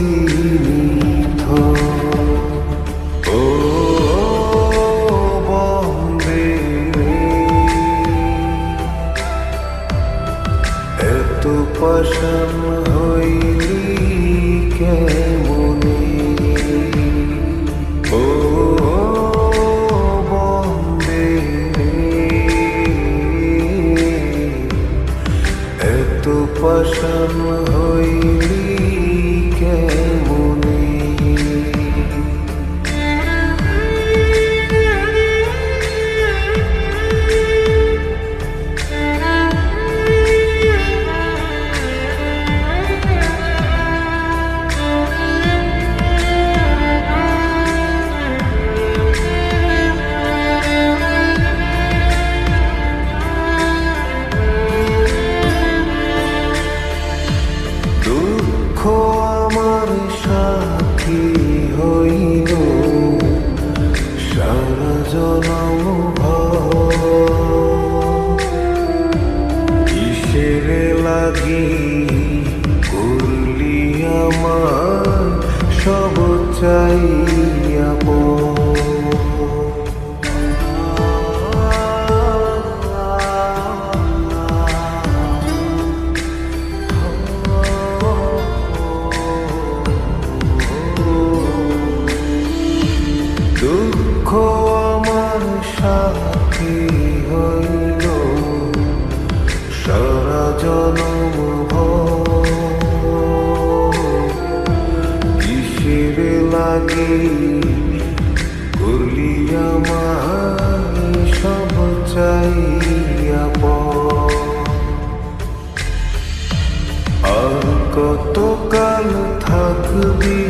স্নিগ্ধ ও বন্দে এত পশন হইলি করলি আমায় সব চাইয়া আর কত কাল থাকবি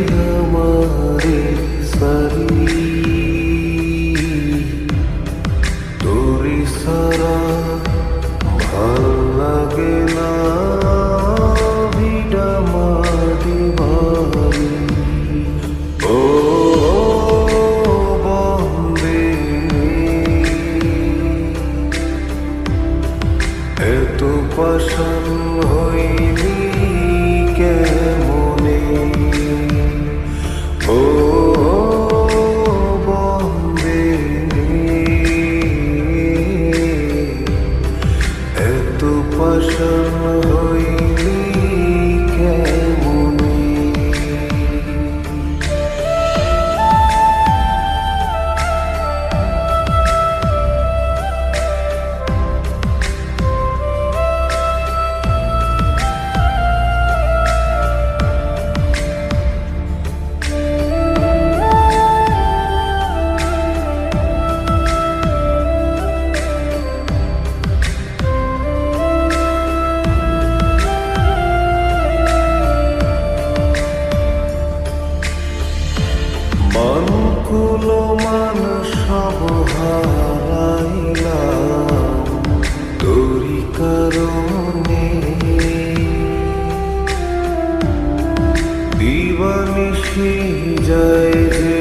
মন কুলো মান সব হারাইলাম। তোরি কারণে দিবানিশি যায় যে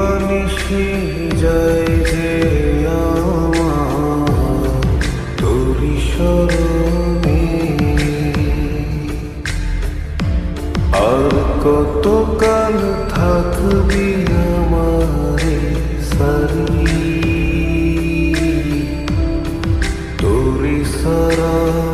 দিবানিশি যায় যে আমার। তোরি স্মরণে। আর কতকাল থাকবি আমারে সারি? তোরি সারা